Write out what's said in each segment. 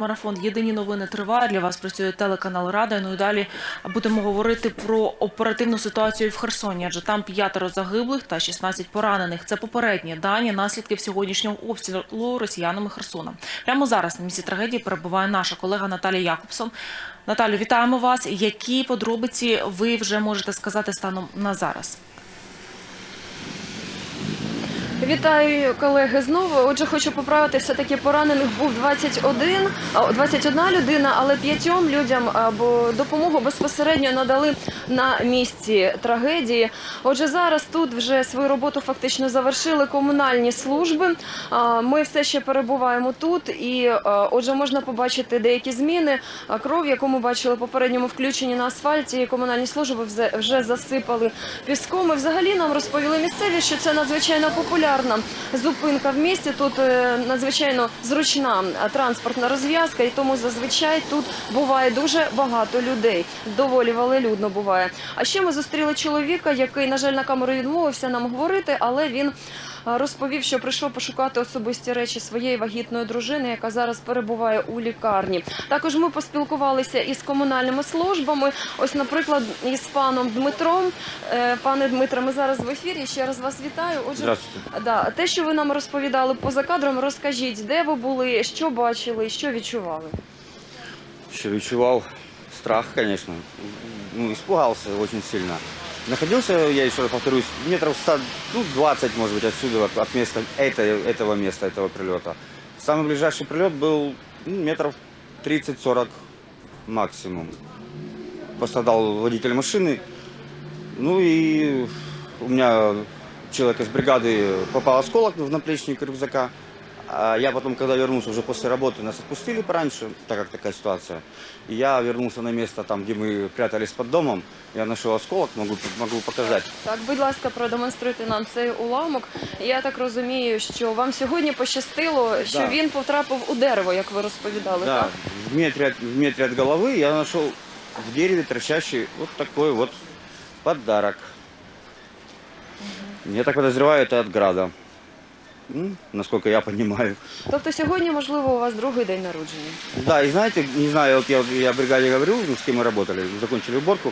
Марафон Єдині новини триває. Для вас працює телеканал Рада. Ну і далі будемо говорити про оперативну ситуацію в Херсоні. Адже там п'ятеро загиблих та 16 поранених. Це попередні дані наслідків сьогоднішнього обстрілу росіянами Херсона. Прямо зараз на місці трагедії перебуває наша колега Наталія Якобсон. Наталю, вітаємо вас. Які подробиці ви вже можете сказати станом на зараз? Вітаю колеги знову. Отже, хочу поправити, все-таки поранених був 21, а, 21 людина, але п'ятьом людям а, бо допомогу безпосередньо надали на місці трагедії. Отже, зараз тут вже свою роботу фактично завершили комунальні служби. Ми все ще перебуваємо тут, і отже, можна побачити деякі зміни. Кров, яку ми бачили попередньому включенні на асфальті, комунальні служби вже- засипали піском. І взагалі нам розповіли місцеві, що це надзвичайно популярна зупинка в місті. Тут е, надзвичайно зручна транспортна розв'язка, і тому зазвичай тут буває дуже багато людей. Доволі велелюдно буває. А ще ми зустріли чоловіка, який, на жаль, на камеру відмовився нам говорити, але він розповів, що прийшов пошукати особисті речі своєї вагітної дружини, яка зараз перебуває у лікарні. Також ми поспілкувалися із комунальними службами. Ось, наприклад, із паном Дмитром. Е, Пане Дмитре, ми зараз в ефірі. Ще раз вас вітаю. Отже, Да, те, що ви нам розповідали поза кадром, розкажіть, де ви були, що бачили, що відчували. Еще відчував страх, конечно. Ну, испугался очень сильно. Находился, я еще раз повторюсь, метров 100, ну, 20, может быть, отсюда, от, места, это, этого места, этого прилета. Самый ближайший прилет был ну, метров 30-40 максимум. Пострадал водитель машины. Ну и у меня человек из бригады попал осколок в наплечник рюкзака. А я потом, когда вернулся уже после работы, нас отпустили пораньше, так как такая ситуация. И я вернулся на место, там, где мы прятались под домом. Я нашел осколок, могу, могу показать. Так, будь ласка, продемонструйте нам цей уламок. Я так розумію, що вам сьогодні пощастило, що Да. він потрапив у дерево, як ви розповідали, Да, так? в метре, от, в метре от головы я нашел в дереве торчащий вот такой вот подарок. Я так подозреваю, это от града. М, Насколько я понимаю. Тобто сьогодні, можливо, у вас другий день народження. Да, и знаете, не знаю, вот я, я в бригаде говорю, ну, с кем мы работали, закончили уборку.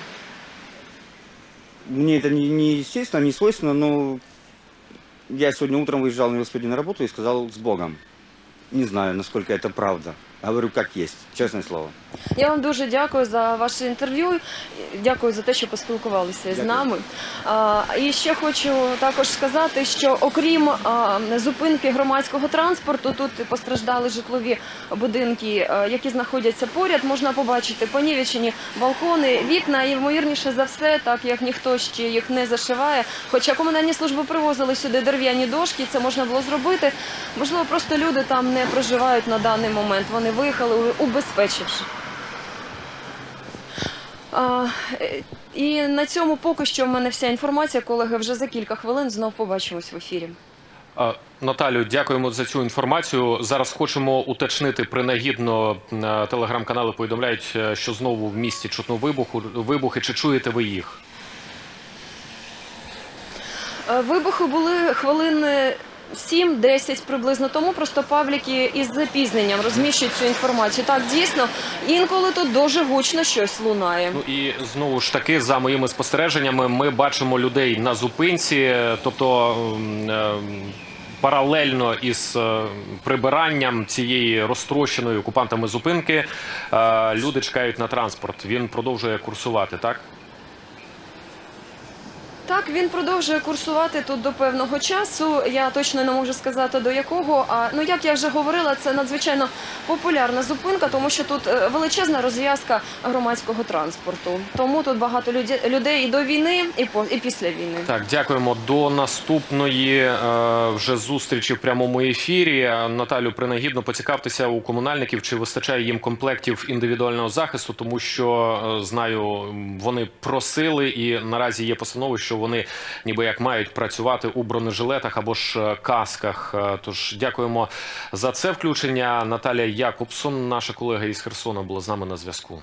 Мне это не, не естественно, не свойственно, но я сегодня утром выезжал на велосипеде на работу и сказал с Богом. Не знаю, насколько это правда. Говорю, как есть, честное слово. Я вам дуже дякую за ваше інтерв'ю. Дякую за те, що поспілкувалися з нами. А, і ще хочу також сказати, що окрім а, зупинки громадського транспорту, тут постраждали житлові будинки, а, які знаходяться поряд. Можна побачити понівечені балкони, вікна, і ймовірніше за все, так як ніхто ще їх не зашиває. Хоча комунальні служби привозили сюди дерев'яні дошки, це можна було зробити. Можливо, просто люди там не проживають на даний момент. Вони виїхали убезпечивши. А, е, і на цьому поки що в мене вся інформація. Колеги, вже за кілька хвилин знов побачимось в ефірі. Наталю, дякуємо за цю інформацію. Зараз хочемо уточнити принагідно е, телеграм-канали повідомляють, е, що знову в місті чутно вибуху вибухи. Чи чуєте ви їх? Вибухи були хвилин 7-10 приблизно тому. Просто пабліки із запізненням розміщують цю інформацію. Так, дійсно, інколи тут дуже гучно щось лунає. Ну і знову ж таки, за моїми спостереженнями, ми бачимо людей на зупинці, тобто. е, Паралельно із е, прибиранням цієї розтрощеної окупантами зупинки е, люди чекають на транспорт. Він продовжує курсувати, так? Так, він продовжує курсувати тут до певного часу. Я точно не можу сказати до якого. А ну як я вже говорила, це надзвичайно популярна зупинка, тому що тут е, величезна розв'язка громадського транспорту. Тому тут багато люді- людей і до війни, і по і після війни. Так, дякуємо. До наступної е, вже зустрічі в прямому ефірі. Наталю, принагідно поцікавтеся у комунальників, чи вистачає їм комплектів індивідуального захисту, тому що е, знаю, вони просили, і наразі є постанови, що вони ніби як мають працювати у бронежилетах або ж е, касках. Е, Тож дякуємо за це включення. Наталія Якубсон, наша колега із Херсона, була з нами на зв'язку.